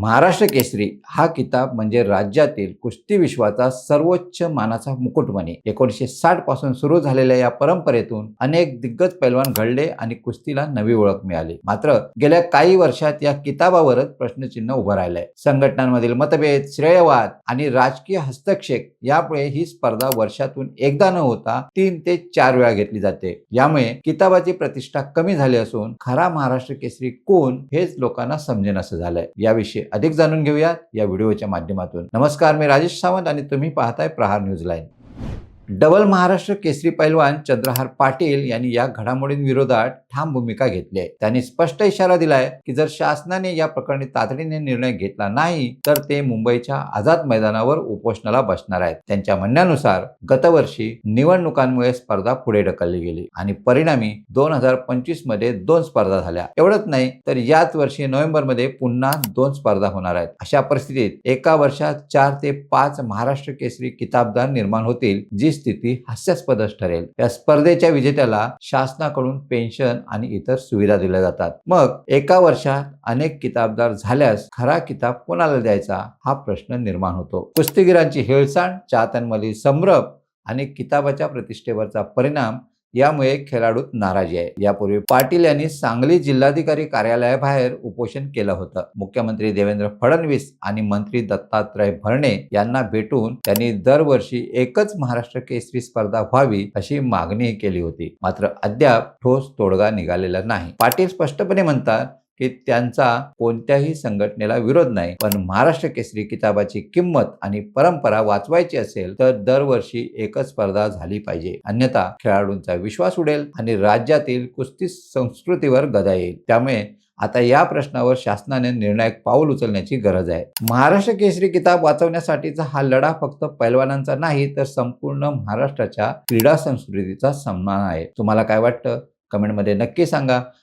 महाराष्ट्र केसरी हा किताब म्हणजे राज्यातील कुस्ती विश्वाचा सर्वोच्च मानाचा मुकुटमणी. एकोणीसशे साठपासून सुरू झालेल्या या परंपरेतून अनेक दिग्गज पैलवान घडले आणि कुस्तीला नवी ओळख मिळाली. मात्र गेल्या काही वर्षात या किताबावरच प्रश्नचिन्ह उभं राहिलंय. संघटनांमधील मतभेद श्रेयवाद आणि राजकीय हस्तक्षेप यामुळे ही स्पर्धा वर्षातून एकदा न होता तीन ते चार वेळा घेतली जाते. यामुळे किताबाची प्रतिष्ठा कमी झाली असून खरा महाराष्ट्र केसरी कोण हेच लोकांना समजेनासं झालंय. याविषयी अधिक जाणून घेऊयात या व्हिडिओच्या माध्यमातून. नमस्कार मी राजेश सावंत आणि तुम्ही पाहताय Prahar news line. Double Maharashtra Kesari पैलवान चंद्रहार पाटील यांनी या घडामोडींविरोधात ठाम भूमिका घेतली आहे. त्यांनी स्पष्ट इशारा दिलाय की जर शासनाने या प्रकरणी तातडीने निर्णय घेतला नाही तर ते मुंबईच्या आझाद मैदानावर उपोषणाला बसणार आहेत. त्यांच्या म्हणण्यानुसार गतवर्षी निवडणुकांमुळे स्पर्धा पुढे ढकलली गेली आणि परिणामी दोन हजार पंचवीसमध्ये दोन स्पर्धा झाल्या. एवढंच नाही तर याच वर्षी नोव्हेंबरमध्ये पुन्हा दोन स्पर्धा होणार आहेत. अशा परिस्थितीत एका वर्षात चार ते पाच महाराष्ट्र केसरी किताबदार निर्माण होतील जी स्थिती हास्यास्पदच ठरेल. या स्पर्धेच्या विजेत्याला शासनाकडून पेन्शन आणि इतर सुविधा दिल्या जातात. मग एका वर्षात अनेक किताबदार झाल्यास खरा किताब कोणाला द्यायचा? हा प्रश्न निर्माण होतो. कुस्तीगिरांची हेळसांड चाहत्यांमधील संभ्रम आणि किताबाच्या प्रतिष्ठेवरचा परिणाम यामुळे खेळाडूत नाराजी आहे. यापूर्वी पाटील यांनी सांगली जिल्हाधिकारी कार्यालयाबाहेर उपोषण केलं होतं. मुख्यमंत्री देवेंद्र फडणवीस आणि मंत्री दत्तात्रय भरणे यांना भेटून त्यांनी दरवर्षी एकच महाराष्ट्र केसरी स्पर्धा व्हावी अशी मागणी केली होती. मात्र अद्याप ठोस तोडगा निघालेला नाही. पाटील स्पष्टपणे म्हणतात की त्यांचा कोणत्याही संघटनेला विरोध नाही. पण महाराष्ट्र केसरी किताबाची किंमत आणि परंपरा वाचवायची असेल तर दरवर्षी एकच स्पर्धा झाली पाहिजे. अन्यथा खेळाडूंचा विश्वास उडेल आणि राज्यातील कुस्ती संस्कृतीवर गदा येईल. त्यामुळे आता या प्रश्नावर शासनाने निर्णायक पाऊल उचलण्याची गरज आहे. महाराष्ट्र केसरी किताब वाचवण्यासाठीचा हा लढा फक्त पैलवानांचा नाही तर संपूर्ण महाराष्ट्राच्या क्रीडा संस्कृतीचा सन्मान आहे. तुम्हाला काय वाटतं? कमेंटमध्ये नक्की सांगा.